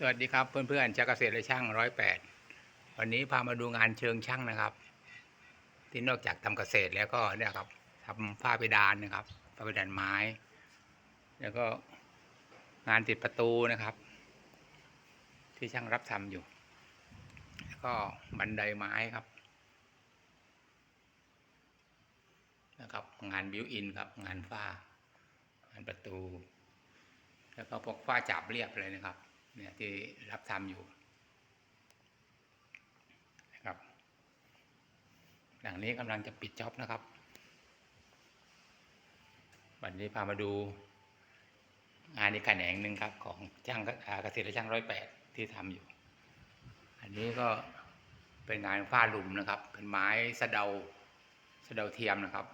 สวัสดีครับเพื่อนๆจากเกษตรและช่างร้อยแปดวันนี้พามาดูงานเชิงช่างนะครับ ที่นอกจากทำเกษตรแล้วก็เนี่ยครับทำฝ้าเพดานนะครับฝ้าเพดานไม้ แล้วก็งานติดประตูนะครับ ที่ช่างรับทำอยู่ แล้วก็บันไดไม้ครับนะครับ งานบิวอินครับ งานฝ้างานประตู แล้วก็พวกฝ้าจับเรียบเลยนะครับ เนี่ยที่รับทำอยู่นะครับหลังนี้กำลังจะปิดจ็อบนะครับ วันนี้พามาดูงานอีกแขนงหนึ่งครับ ของช่างเกษตรและช่างร้อยแปดที่ทำอยู่ อันนี้ก็เป็นงานฝ้าหลุมนะครับ เป็นไม้สะเดาสะเดาเทียมนะครับ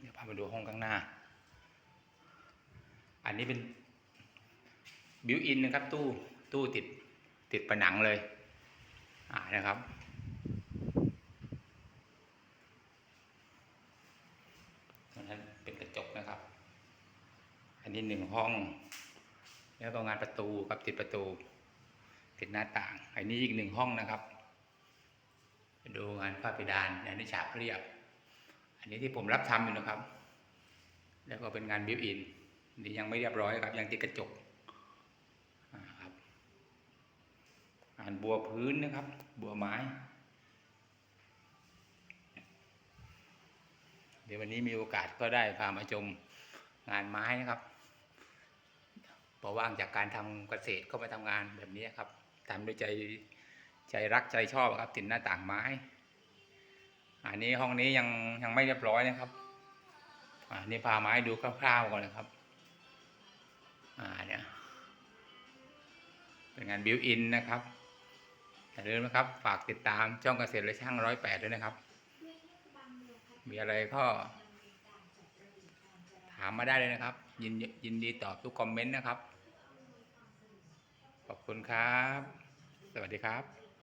เดี๋ยวพามาดูห้องข้างหน้า อันนี้เป็น บิวอินนะครับ ตู้ตู้ติดติดผนังเลย อ่านะครับ ตรงนั้นเป็นกระจกนะครับ อันนี้หนึ่งห้อง แล้วก็งานประตูครับติดประตู ติดหน้าต่าง อันนี้อีกหนึ่งห้องนะครับ ดูงานฝ้าเพดานอันนี้ฉาบเรียบ อันนี้ที่ผมรับทำอยู่นะครับ แล้วก็เป็นงานบิวอินนี่ยังไม่เรียบร้อยครับ ยังติดกระจกอ่าครับ งานบัวพื้นนะครับ บัวไม้ เดี๋ยววันนี้มีโอกาสก็ได้พามาชมงานไม้นะครับพอว่างจากการทำเกษตรก็มาทำงานแบบนี้ครับทำด้วยใจใจรักใจชอบครับติดหน้าต่างไม้ อันนี้ห้องนี้ยังยังไม่เรียบร้อยนะครับอ่านี่พาไม้ดูคร่าวๆก่อนนะครับ อ่าเนี่ยเป็นงานบิวอินนะครับ อย่าลืมนะครับ ฝากติดตามช่องเกษตรและช่างร้อยแปดด้วยนะครับ มีอะไรก็ถามมาได้เลยนะครับ ยินยินดีตอบทุกคอมเมนต์นะครับ ขอบคุณครับ สวัสดีครับ